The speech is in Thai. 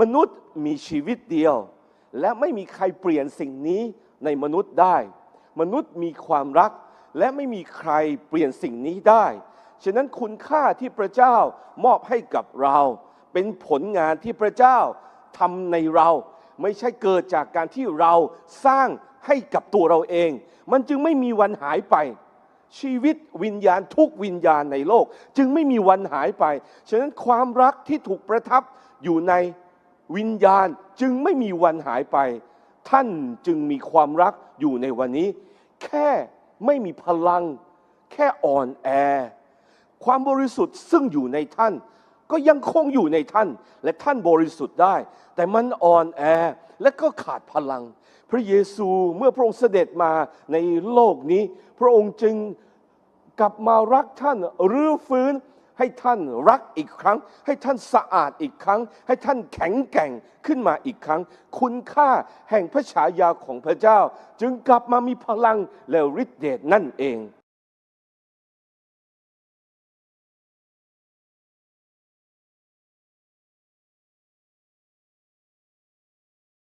มนุษย์มีชีวิตเดียว และไม่มีใครเปลี่ยนสิ่งนี้ในมนุษย์ได้ มนุษย์มีความรัก และไม่มีใครเปลี่ยนสิ่งนี้ได้ ฉะนั้นคุณค่าที่พระเจ้ามอบให้กับเรา เป็นผลงานที่พระเจ้าทำในเรา ไม่ใช่เกิดจากการที่เราสร้างให้กับตัวเราเอง มันจึงไม่มีวันหายไปชีวิตวิญญาณทุกวิญญาณในโลก จึงไม่มีวันหายไป ฉะนั้นความรักที่ถูกประทับอยู่ใน วิญญาณจึงไม่มีวันหายไป ท่านจึงมีความรักอยู่ในวันนี้ แค่ไม่มีพลัง แค่อ่อนแอ ความบริสุทธิ์ซึ่งอยู่ในท่าน ก็ยังคงอยู่ในท่าน และท่านบริสุทธิ์ได้ แต่มันอ่อนแอและก็ขาดพลัง พระเยซูเมื่อพระองค์เสด็จมาในโลกนี้ พระองค์จึงกลับมารักท่านรื้อฟื้น ให้ท่านรักอีกครั้ง ให้ท่านสะอาดอีกครั้ง ให้ท่านแข็งแกร่งขึ้นมาอีกครั้ง คุณค่าแห่งพระฉายาของพระเจ้า จึงกลับมามีพลังและฤทธิเดชนั่นเอง